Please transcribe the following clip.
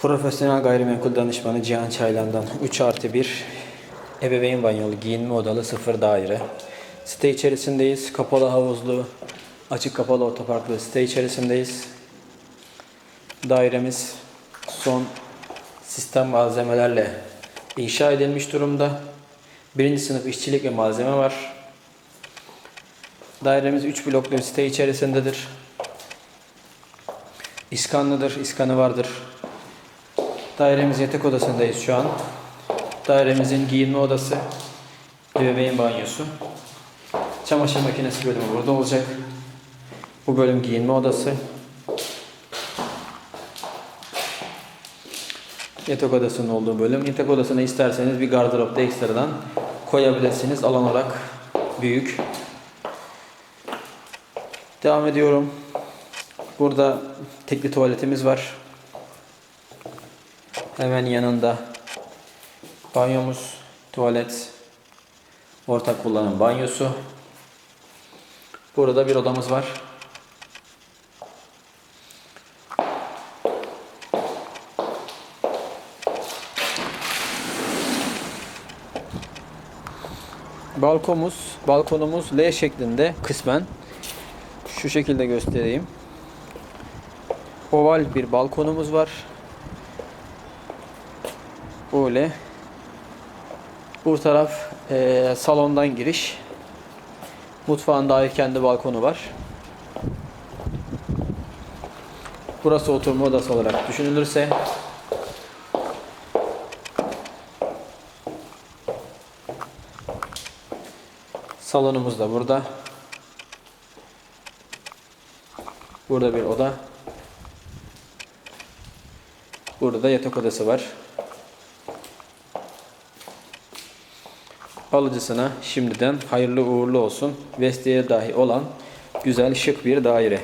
Profesyonel gayrimenkul danışmanı Cihan Çaylan'dan 3 artı 1 ebeveyn banyolu giyinme odalı sıfır daire. Site içerisindeyiz. Kapalı havuzlu, açık kapalı otoparklı site içerisindeyiz. Dairemiz son sistem malzemelerle inşa edilmiş durumda. Birinci sınıf işçilik ve malzeme var. Dairemiz 3 bloklu site içerisindedir. İskanlıdır, iskanı vardır. Dairemiz yatak odasındayız şu an. Dairemizin giyinme odası, ebeveyn banyosu. Çamaşır makinesi bölümü burada olacak. Bu bölüm giyinme odası. Yatak odasının olduğu bölüm. Yatak odasına isterseniz bir gardırop da ekstradan koyabilirsiniz. Alan olarak büyük. Devam ediyorum. Burada tekli tuvaletimiz var. Hemen yanında banyomuz, tuvalet, ortak kullanım banyosu. Burada bir odamız var. Balkonumuz, balkonumuz L şeklinde kısmen. Şu şekilde göstereyim. Oval bir balkonumuz var. Böyle. Bu taraf eee, salondan giriş. Mutfağın dair kendi balkonu var. Burası oturma odası olarak düşünülürse salonumuz da burada. Burada bir oda. Burada da yatak odası var. Alıcısına şimdiden hayırlı uğurlu olsun. Vestiye dahi olan güzel şık bir daire.